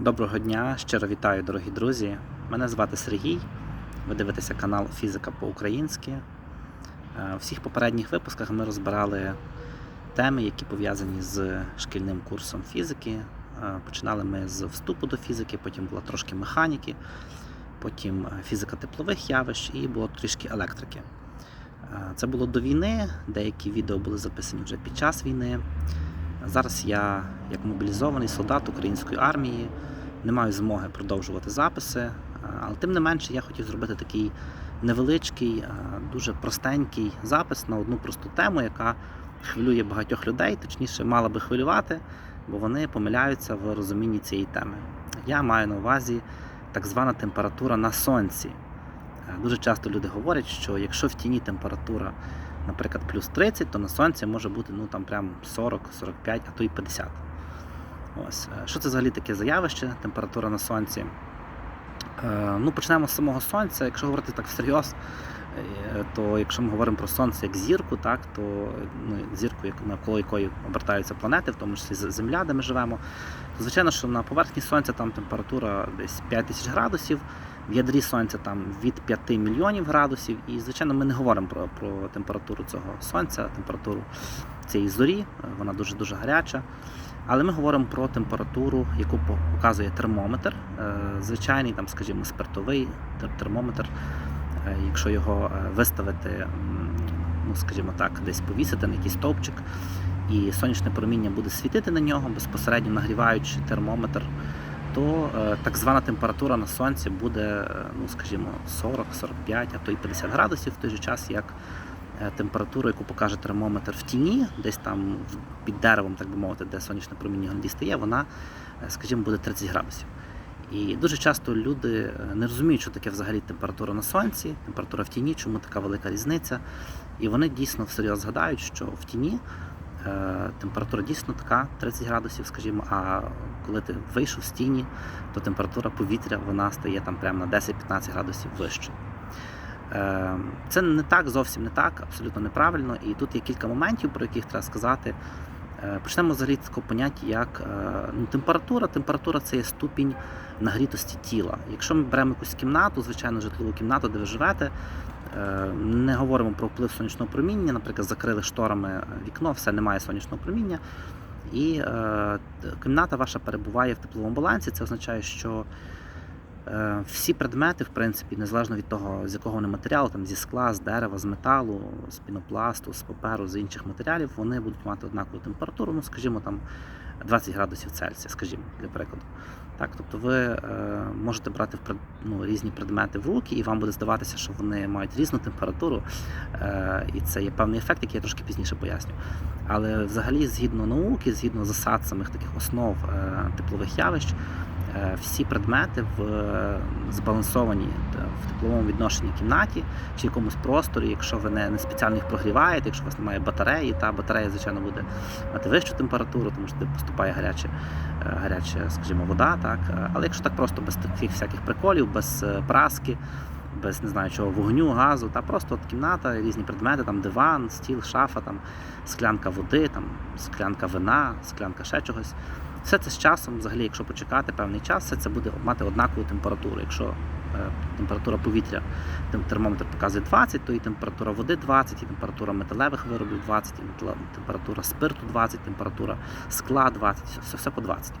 Доброго дня, щиро вітаю, дорогі друзі. Мене звати Сергій. Ви дивитеся канал Фізика по-українськи. Е, У всіх попередніх випусках ми розбирали теми, які пов'язані з шкільним курсом фізики. Е, Починали ми з вступу до фізики, потім було трошки механіки, потім е, фізика теплових явищ і було трішки електрики. Це було до війни, деякі відео були записані вже під час війни. Зараз я, як мобілізований солдат української армії, не маю змоги продовжувати записи, е, але тим не менше я хотів зробити такий невеличкий, е, дуже простенький запис на одну просту тему, яка хвилює багатьох людей, точніше, мала би хвилювати, бо вони помиляються в розумінні цієї теми. Я маю на увазі так звана температура на сонці. Е, Дуже часто люди говорять, що якщо в тіні температура наприклад, плюс 30, то на сонці може бути ну там прям 40, 45, а то й 50. Ось. Е, Що це взагалі таке за явище, температура на сонці? Е, ну, почнемо з самого сонця. Якщо говорити так всерйоз, е, то якщо ми говоримо про сонце як зірку, так, то ну, зірку, навколо якої обертаються планети, в тому числі Земля, де ми живемо, то звичайно, що на поверхні сонця там температура десь 5000 градусів, в ядрі сонця там від 5 мільйонів градусів. І, звичайно, ми не говоримо про, про температуру цього сонця, температуру цієї зорі, вона дуже-дуже гаряча. Але ми говоримо про температуру, яку показує термометр, е, звичайний, там, скажімо, спиртовий термометр. Е, Якщо його е, виставити, ну, скажімо так, десь повісити на якийсь стовпчик, і сонячне проміння буде світити на нього, безпосередньо нагріваючи термометр, то е, так звана температура на сонці буде, е, ну скажімо, 40, 45, а то й 50 градусів в той же час, як е, температура, яку покаже термометр в тіні, десь там під деревом, так би мовити, де сонячне проміння дістає, вона, скажімо, буде 30 градусів. І дуже часто люди не розуміють, що таке взагалі температура на сонці, температура в тіні, чому така велика різниця. І вони дійсно всерйоз згадають, що в тіні температура дійсно така 30 градусів, скажімо, а коли ти вийшов з тіні, то температура повітря вона стає там прямо на 10-15 градусів вище. Е, Це не так, зовсім не так, абсолютно неправильно. І тут є кілька моментів, про яких треба сказати. Е, Почнемо взагалі з такого поняття, як е, ну, температура. Температура це є ступінь нагрітості тіла. Якщо ми беремо якусь кімнату, звичайно, житлову кімнату, де ви живете, е, не говоримо про вплив сонячного проміння, наприклад, закрили шторами вікно, все немає сонячного проміння. І е, кімната ваша перебуває в тепловому балансі. Це означає, що е, всі предмети, в принципі, незалежно від того, з якого вони матеріалу, там зі скла, з дерева, з металу, з пінопласту, з паперу, з інших матеріалів, вони будуть мати однакову температуру, ну, скажімо, там 20 градусів Цельсія, скажімо, для прикладу. Так, тобто ви е, можете брати ну, різні предмети в руки, і вам буде здаватися, що вони мають різну температуру, е, і це є певний ефект, який я трошки пізніше поясню. Але взагалі, згідно науки, згідно засад самих таких основ е, теплових явищ, е, всі предмети в е, збалансованій в тепловому відношенні кімнаті чи якомусь просторі, якщо ви не, не спеціально їх прогріваєте, якщо у вас немає батареї, та батарея, звичайно, буде мати вищу температуру, тому що туди поступає гаряче, е, гаряча, скажімо, вода. Так? Е, Але якщо так просто без таких всяких приколів, без е, праски, без не знаю чого, вогню, газу, та просто от кімната, різні предмети, там диван, стіл, шафа, там склянка води, там склянка вина, склянка ще чогось. Все це з часом, взагалі, якщо почекати певний час, все це буде мати однакову температуру. Якщо е, температура повітря, термометр показує 20, то і температура води 20, і температура металевих виробів 20, і температура спирту 20, температура скла 20, все, все, по 20.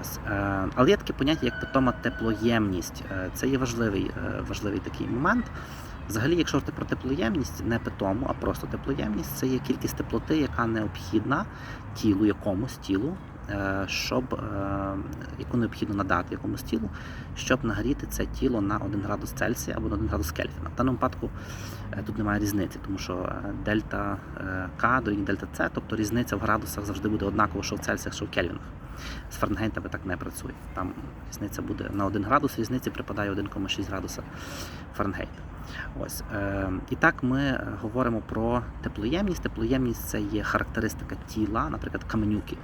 Ось. Е, Але є таке поняття, як питома теплоємність. Е, Це є важливий, важливий такий момент. Взагалі, якщо говорити про теплоємність, не питому, а просто теплоємність, це є кількість теплоти, яка необхідна тілу, якомусь тілу, е, щоб е, яку необхідно надати якомусь тілу, щоб нагріти це тіло на 1 градус Цельсія або на 1 градус Кельвіна. В даному випадку е, тут немає різниці, тому що дельта К дорівнює дельта С, тобто різниця в градусах завжди буде однакова, що в Цельсіях, що в Кельвінах. З Фаренгейтами так не працює. Там різниця буде на 1 градус, різниці припадає 1,6 градуса Фаренгейта. Ось е, і так ми е, говоримо про теплоємність. Теплоємність це є характеристика тіла, наприклад, каменюки,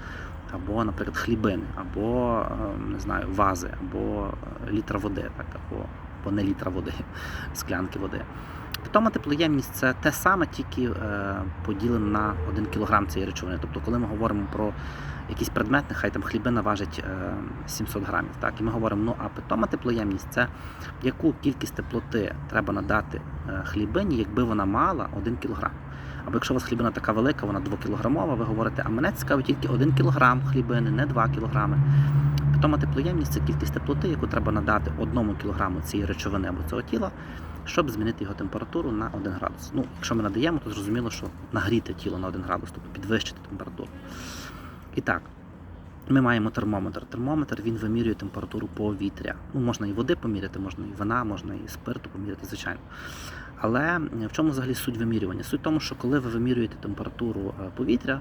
або, наприклад, хлібини, або е, не знаю, вази, або літра води, так, або, або не літра води, склянки води. Питома теплоємність це те саме, тільки поділено на 1 кг цієї речовини. Тобто, коли ми говоримо про якийсь предмет, нехай там хлібина важить е, 700 грамів. Так? І ми говоримо, ну а питома теплоємність це яку кількість теплоти треба надати е, хлібині, якби вона мала 1 кг. Або якщо у вас хлібина така велика, вона 2-кілограмова, ви говорите, а мене цікавить тільки 1 кг хлібини, не 2 кг. Питома теплоємність це кількість теплоти, яку треба надати 1 кг цієї речовини або цього тіла, щоб змінити його температуру на 1 градус. Ну, якщо ми надаємо, то зрозуміло, що нагріти тіло на 1 градус, тобто підвищити температуру. І так, ми маємо термометр. Термометр він вимірює температуру повітря. Ну, можна і води поміряти, можна і вина, можна і спирту поміряти, звичайно. Але в чому взагалі суть вимірювання? Суть в тому, що коли ви вимірюєте температуру е, повітря,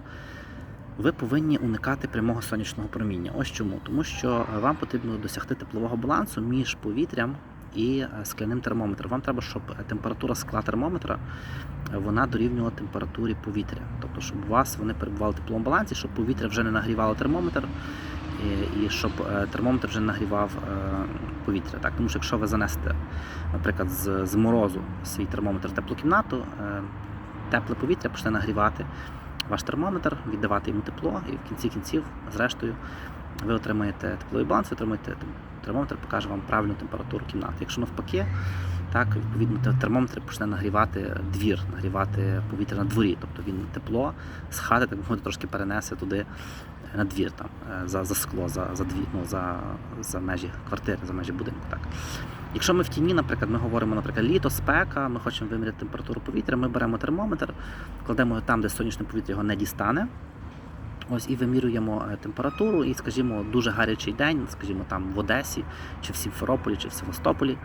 ви повинні уникати прямого сонячного проміння. Ось чому. Тому що е, вам потрібно досягти теплового балансу між повітрям і е, скляним термометром. Вам треба, щоб температура скла термометра е, вона дорівнювала температурі повітря. Тобто, щоб у вас вони перебували в тепловому балансі, щоб повітря вже не нагрівало термометр, і, і щоб е, термометр вже не нагрівав е, повітря. Так? Тому що якщо ви занесете, наприклад, з, з морозу свій термометр в теплу кімнату, е, тепле повітря почне нагрівати ваш термометр, віддавати йому тепло, і в кінці кінців, зрештою, ви отримаєте тепловий баланс, ви отримаєте термометр, покаже вам правильну температуру кімнати. Якщо навпаки, так відповідно термометр почне нагрівати двір, нагрівати повітря на дворі, тобто він тепло з хати, так мовити, трошки перенесе туди на двір, там е, за, за скло, за, за дві, ну, за, за межі квартири, за межі будинку. Так. Якщо ми в тіні, наприклад, ми говоримо, наприклад, літо, спека, ми хочемо виміряти температуру повітря, ми беремо термометр, кладемо його там, де сонячне повітря його не дістане. Ось і вимірюємо е, температуру, і, скажімо, дуже гарячий день, скажімо, там в Одесі, чи в Сімферополі, чи в Севастополі.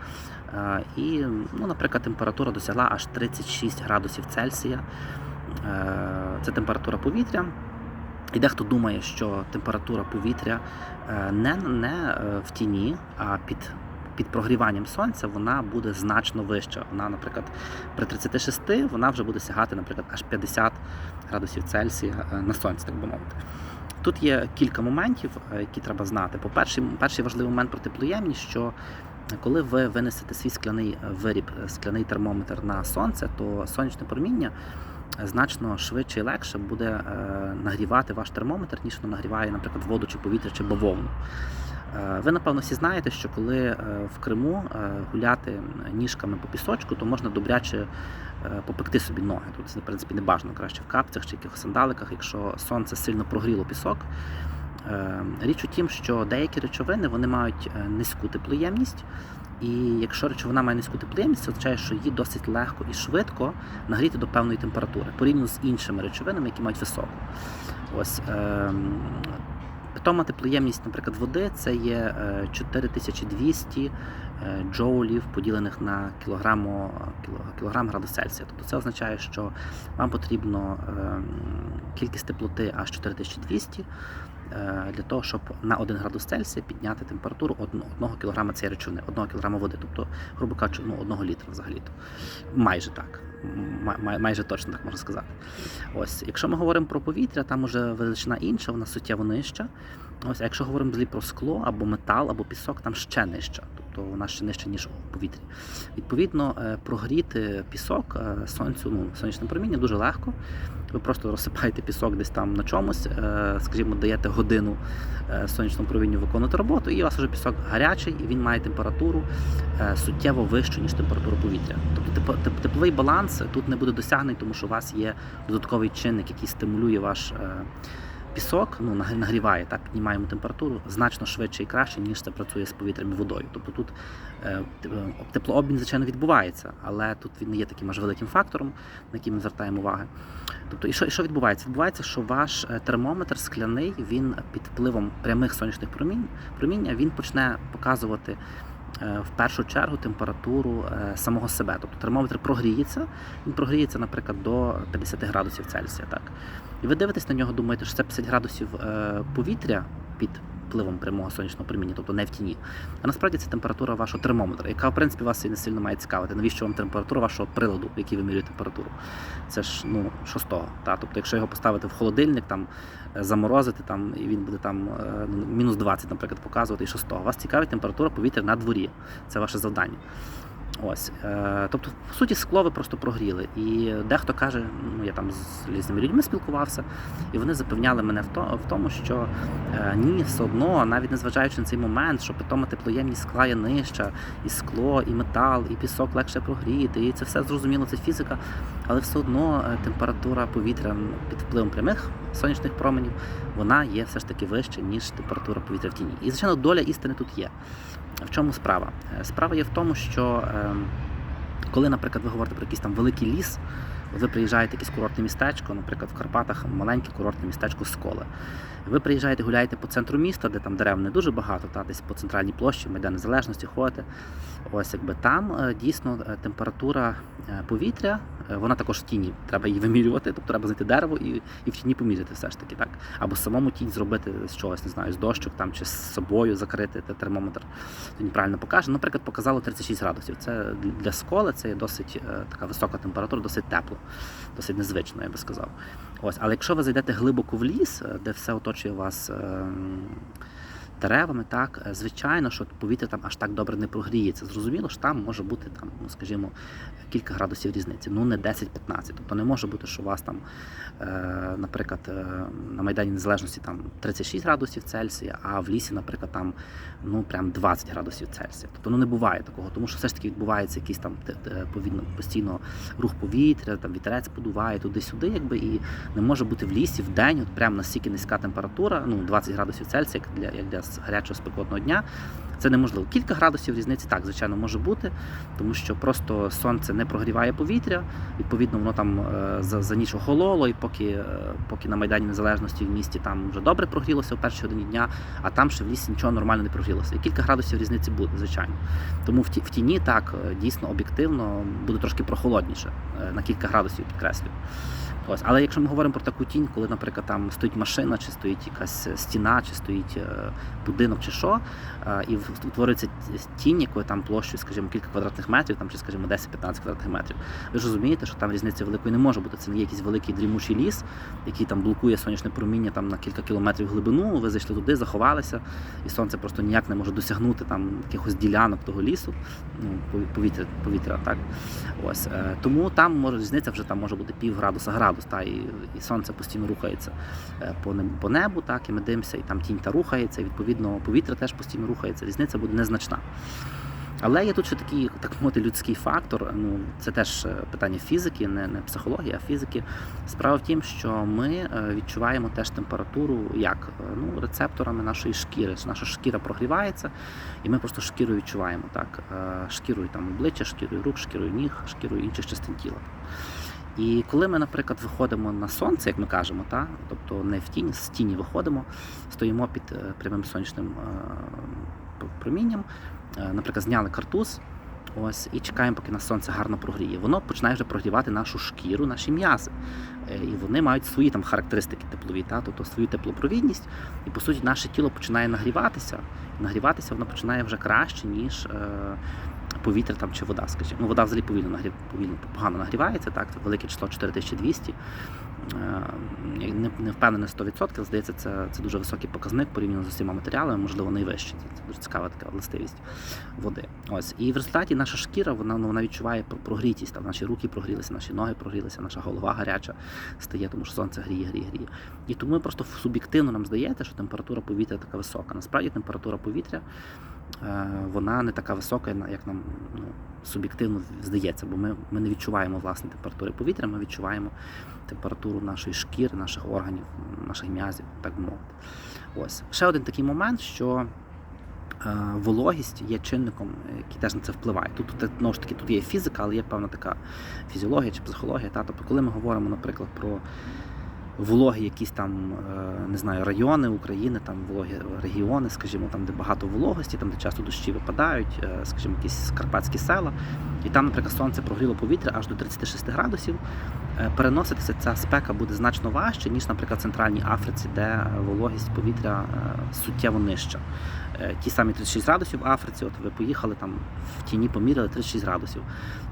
Е, І, ну, наприклад, температура досягла аж 36 градусів Цельсія. Е, Це температура повітря. І дехто думає, що температура повітря не, не в тіні, а під, під прогріванням сонця вона буде значно вища. Вона, наприклад, при 36 вона вже буде сягати, наприклад, аж 50 градусів Цельсія е, на сонці, так би мовити. Тут є кілька моментів, е, які треба знати. По-перше, перший важливий момент про теплоємність, що коли ви винесете свій скляний е, виріб, е, скляний термометр на сонце, то сонячне проміння е, значно швидше і легше буде е, нагрівати ваш термометр, ніж воно нагріває, наприклад, воду чи повітря чи бавовну. Е, Ви, напевно, всі знаєте, що коли е, в Криму е, гуляти ніжками по пісочку, то можна добряче попекти собі ноги. Тут, в принципі, не бажано краще в капцях чи якихось сандаликах, якщо сонце сильно прогріло пісок. Річ у тім, що деякі речовини вони мають низьку теплоємність, і якщо речовина має низьку теплоємність, це означає, що її досить легко і швидко нагріти до певної температури, порівняно з іншими речовинами, які мають високу. Ось ем, питома теплоємність, наприклад, води це є е, 4200 е, джоулів, поділених на кілограму, кілограм градус Цельсія. Тобто це означає, що вам потрібно ем, кількість теплоти аж 4200 е, для того, щоб на 1 градус Цельсія підняти температуру 1 кг цієї речовини, 1 кг води, тобто, грубо кажучи, ну, 1 літра взагалі-то. Майже так. Май- май- майже точно так можна сказати. Ось, якщо ми говоримо про повітря, там уже величина інша, вона суттєво нижча. Ось, а якщо говоримо взагалі про скло або метал, або пісок, там ще нижча, тобто вона ще нижча, ніж у повітрі. Відповідно, е, прогріти пісок е, сонцю, ну, сонячним промінням дуже легко. Ви просто розсипаєте пісок десь там на чомусь, е, скажімо, даєте годину е, сонячному провінню виконувати роботу, і у вас вже пісок гарячий, і він має температуру е, суттєво вищу, ніж температура повітря. Тобто теп- теп- тепловий баланс тут не буде досягнений, тому що у вас є додатковий чинник, який стимулює ваш пісок, ну, нагріває, так, піднімаємо температуру значно швидше і краще, ніж це працює з повітрям і водою. Тобто тут е, е, теплообмін, звичайно, відбувається, але тут він не є таким аж великим фактором, на який ми звертаємо увагу. Тобто, і що, і що відбувається? Відбувається, що ваш е, термометр скляний, він під впливом прямих сонячних промінь, проміння він почне показувати в першу чергу температуру е, самого себе. Тобто термометр прогріється, він прогріється, наприклад, до 50 градусів Цельсія. Так? І ви дивитесь на нього, думаєте, що це 50 градусів е, повітря під впливом прямого сонячного проміння, тобто не в тіні. А насправді це температура вашого термометра, яка, в принципі, вас і не сильно має цікавити. Навіщо вам температура вашого приладу, який вимірює температуру? Це ж ну шостого. Та? Тобто, якщо його поставити в холодильник, там е, заморозити, там і він буде там е, ну, мінус 20, наприклад, показувати, і шостого. Вас цікавить температура повітря на дворі. Це ваше завдання. Ось, е, тобто, по суті, скло ви просто прогріли. І дехто каже, ну я там з різними людьми спілкувався, і вони запевняли мене в, то, в тому, що е, ні, все одно, навіть незважаючи на цей момент, що питома теплоємність скла є нижча, і скло, і метал, і пісок легше прогріти, і це все зрозуміло, це фізика, але все одно е, температура повітря під впливом прямих сонячних променів, вона є все ж таки вища, ніж температура повітря в тіні. І, звичайно, доля істини тут є. В чому справа? Е, Справа є в тому, що е, коли, наприклад, ви говорите про якийсь там великий ліс, ви приїжджаєте в якесь курортне містечко, наприклад, в Карпатах маленьке курортне містечко Сколе. Ви приїжджаєте, гуляєте по центру міста, де там дерев не дуже багато, та десь по центральній площі, Майдан Незалежності ходите. Ось якби там е, дійсно е, температура повітря, вона також в тіні. Треба її вимірювати, тобто треба знайти дерево і, і в тіні поміряти все ж таки, так. Або самому тінь зробити з чогось, не знаю, з дощок там чи з собою закрити те- термометр. Він правильно покаже. Наприклад, показало 36 градусів. Це для сколи це є досить е, така висока температура, досить тепло, досить незвично, я би сказав. Ось, але якщо ви зайдете глибоко в ліс, е, де все оточує вас. ем, Деревами, так, е, звичайно, що повітря там аж так добре не прогріється. Зрозуміло, що там може бути там, ну скажімо, кілька градусів різниці, ну не 10-15. Тобто не може бути, що у вас там, е, наприклад, е, на Майдані Незалежності там 36 градусів Цельсія, а в лісі, наприклад, там ну прям 20 градусів Цельсія. Тобто ну не буває такого, тому що все ж таки відбувається якийсь там повідно постійно рух повітря, там вітерець подуває туди-сюди, якби і не може бути в лісі в день, от прям настільки низька температура, ну 20 градусів Цельсія, як для як для гарячого спекотного дня. Це неможливо. Кілька градусів різниці так, звичайно, може бути, тому що просто сонце не прогріває повітря, відповідно, воно там е, за, за ніч охололо, і поки, е, поки на Майдані Незалежності в місті там вже добре прогрілося в першій годині дня, а там ще в лісі нічого нормально не прогрілося. І кілька градусів різниці буде, звичайно. Тому в, ті, в тіні так е, дійсно об'єктивно буде трошки прохолодніше, на кілька градусів підкреслюю. Ось, але якщо ми говоримо про таку тінь, коли, наприклад, там стоїть машина, чи стоїть якась стіна, чи стоїть е, будинок, чи що, е, і утворюється тінь, якої там площею, скажімо, кілька квадратних метрів, там чи, скажімо, 10-15 квадратних метрів. Ви ж розумієте, що там різниці великої не може бути. Це не є якийсь великий дрімучий ліс, який там блокує сонячне проміння там на кілька кілометрів глибину. Ви зайшли туди, заховалися, і сонце просто ніяк не може досягнути там якихось ділянок того лісу, ну повітря, повітря, так. Ось е, тому там може різниця вже там може бути пів градуса градус, та і, і сонце постійно рухається е, по по небу, так і ми дивимося, і там тінь та рухається, і відповідно повітря теж постійно рухається. Різниця буде незначна. Але є тут ще такий, так мовити, людський фактор. Ну це теж е, питання фізики, не, не психології, а фізики. Справа в тім, що ми е, відчуваємо теж температуру як ну, рецепторами нашої шкіри. Наша шкіра прогрівається, і ми просто шкірою відчуваємо так. Шкірою там обличчя, шкірою рук, шкірою ніг, шкірою інших частин тіла. І коли ми, наприклад, виходимо на сонце, як ми кажемо, та, тобто не в тінь, з тіні виходимо, стоїмо під е, прямим сонячним е, промінням, е, наприклад, зняли картуз. Ось і чекаємо, поки нас сонце гарно прогріє. Воно починає вже прогрівати нашу шкіру, наші м'язи. І вони мають свої там характеристики теплові, та, тобто свою теплопровідність. І по суті, наше тіло починає нагріватися. Нагріватися воно починає вже краще, ніж повітря там чи вода, скажімо. Ну, вода взагалі повільно нагрів, повільно погано нагрівається, так, це велике число 4200. Е, Не, не впевнений 100%, але здається, це, це дуже високий показник порівняно з усіма матеріалами, можливо, найвищий. Це, дуже цікава така властивість води. Ось. І в результаті наша шкіра вона, ну, вона відчуває прогрітість. Там наші руки прогрілися, наші ноги прогрілися, наша голова гаряча стає, тому що сонце гріє, гріє, гріє. І тому просто суб'єктивно нам здається, що температура повітря така висока. Насправді температура повітря вона не така висока, як нам ну, суб'єктивно здається, бо ми, ми не відчуваємо власне температури повітря, ми відчуваємо температуру нашої шкіри, наших органів, наших м'язів, так би мовити. Ось. Ще один такий момент, що е, вологість є чинником, який теж на це впливає. Тут, тут ж таки тут є фізика, але є певна така фізіологія чи психологія. Та? Тобто, коли ми говоримо, наприклад, про вологі якісь там, е, не знаю, райони України, там вологі регіони, скажімо, там, де багато вологості, там, де часто дощі випадають, е, скажімо, якісь карпатські села. І там, наприклад, сонце прогріло повітря аж до 36 градусів. Е, Переноситися ця спека буде значно важче, ніж, наприклад, в Центральній Африці, де вологість повітря суттєво нижча. Е, Ті самі 36 градусів в Африці, от ви поїхали там в тіні, поміряли 36 градусів.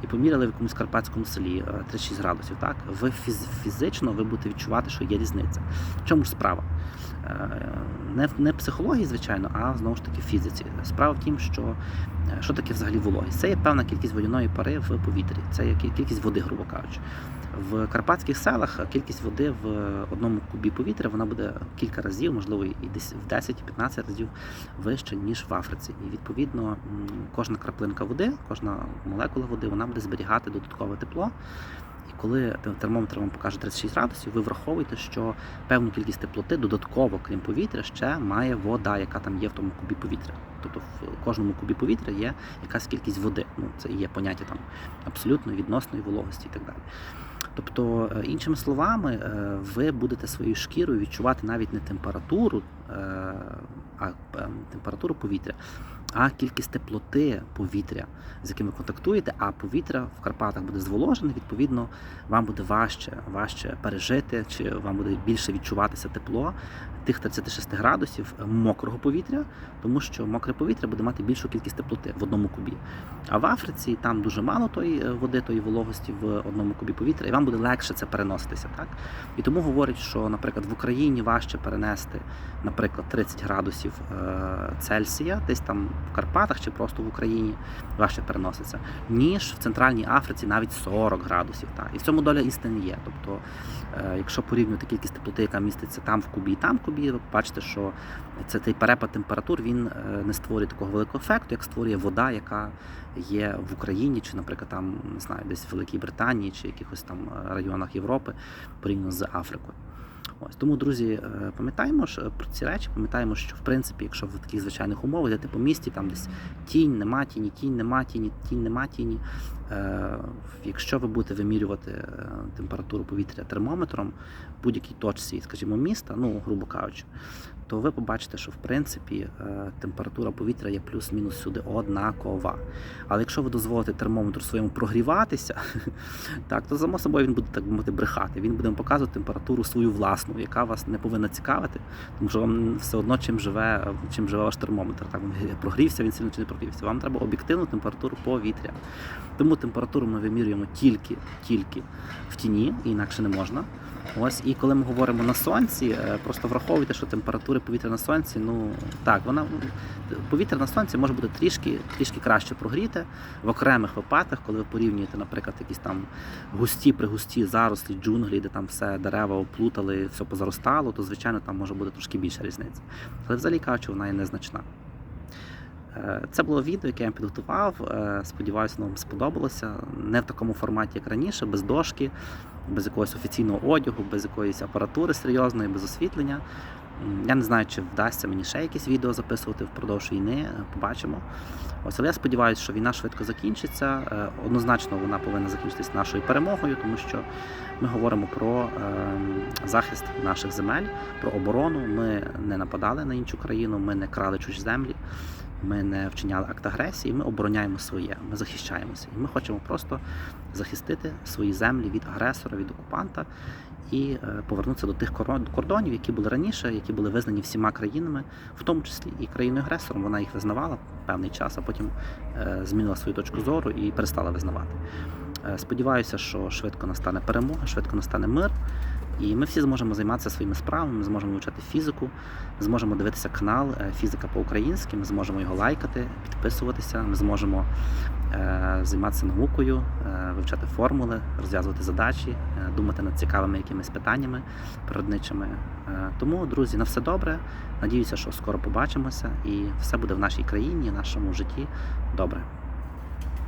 І поміряли в якомусь карпатському селі е, 36 градусів. Так? Ви фіз- фізично ви будете відчувати, що є різниця. В чому ж справа? Е, Не не психології, звичайно, а знову ж таки в фізиці. Справа в тім, що е, що таке взагалі вологість? Це є певна кількість водяної пари в повітрі, це є кількість води, грубо кажучи. В карпатських селах кількість води в одному кубі повітря вона буде кілька разів, можливо, і десь в 10-15 разів вище, ніж в Африці. І відповідно кожна краплинка води, кожна молекула води, вона буде зберігати додаткове тепло. І коли термометр вам покаже 36 градусів, ви враховуєте, що певну кількість теплоти додатково, крім повітря, ще має вода, яка там є в тому кубі повітря. Тобто в кожному кубі повітря є якась кількість води. Ну це є поняття там абсолютно відносної вологості і так далі. Тобто, е, іншими словами, е, ви будете своєю шкірою відчувати навіть не температуру, е, а температуру повітря, а кількість теплоти повітря, з яким ви контактуєте, а повітря в Карпатах буде зволожене, відповідно, вам буде важче, важче пережити, чи вам буде більше відчуватися тепло тих 36 градусів мокрого повітря, тому що мокре повітря буде мати більшу кількість теплоти в одному кубі. А в Африці там дуже мало тої е, води, тої вологості в одному кубі повітря, і вам буде легше це переноситися. Так? І тому говорять, що, наприклад, в Україні важче перенести, наприклад, 30 градусів е, Цельсія, десь там в Карпатах чи просто в Україні важче переноситься, ніж в Центральній Африці навіть 40 градусів. Так? І в цьому доля істини є. Тобто, е, якщо порівнювати кількість теплоти, яка міститься там в кубі і там в кубі, ви бачите, що це цей перепад температур він е, не створює такого великого ефекту, як створює вода, яка є в Україні, чи, наприклад, там не знаю, десь в Великій Британії чи якихось там е, районах Європи порівняно з Африкою. Ось тому, друзі, е, пам'ятаємо про ці речі, пам'ятаємо, що в принципі, якщо в таких звичайних умовах, йдете по місті, там десь тінь, нема тіні, тінь, нема тіні, тінь, нема тіні. Е, Якщо ви будете вимірювати е, температуру повітря термометром в будь-якій точці, скажімо, міста, ну грубо кажучи, то ви побачите, що в принципі е, температура повітря є плюс-мінус всюди однакова. Але якщо ви дозволите термометру своєму прогріватися, так, то само собою він буде так би мовити брехати. Він буде вам показувати температуру свою власну, яка вас не повинна цікавити, тому що вам все одно чим живе, чим живе ваш термометр. Так, прогрівся він сильно чи не прогрівся. Вам треба об'єктивну температуру повітря. Тому температуру ми вимірюємо тільки, тільки в тіні, інакше не можна. Ось і коли ми говоримо на сонці, е, просто враховуйте, що температури повітря на сонці, ну так, вона повітря на сонці може бути трішки, трішки краще прогріте в окремих випадках, коли ви порівнюєте, наприклад, якісь там густі пригусті зарослі, джунглі, де там все дерева оплутали, все позаростало, то звичайно там може бути трошки більша різниця. Але взагалі кажучи, вона є незначна. Е, Це було відео, яке я підготував. Е, Сподіваюся, воно вам сподобалося. Не в такому форматі, як раніше, без дошки, без якогось офіційного одягу, без якоїсь апаратури серйозної, без освітлення. Я не знаю, чи вдасться мені ще якісь відео записувати впродовж війни. Побачимо. Ось, але я сподіваюся, що війна швидко закінчиться. Е, Однозначно вона повинна закінчитися нашою перемогою, тому що ми говоримо про е, захист наших земель, про оборону. Ми не нападали на іншу країну, ми не крали чужі землі. Ми не вчиняли акт агресії, ми обороняємо своє, ми захищаємося. І ми хочемо просто захистити свої землі від агресора, від окупанта і е, повернутися до тих кордонів, які були раніше, які були визнані всіма країнами, в тому числі і країною агресором. Вона їх визнавала певний час, а потім е, змінила свою точку зору і перестала визнавати. Е, Сподіваюся, що швидко настане перемога, швидко настане мир. І ми всі зможемо займатися своїми справами, ми зможемо вивчати фізику, зможемо дивитися канал е, Фізика по-українськи, ми зможемо його лайкати, підписуватися, ми зможемо е, займатися наукою, е, вивчати формули, розв'язувати задачі, е, думати над цікавими якимись питаннями природничими. Е, Тому, друзі, на все добре. Надіюся, що скоро побачимося і все буде в нашій країні, в нашому житті добре.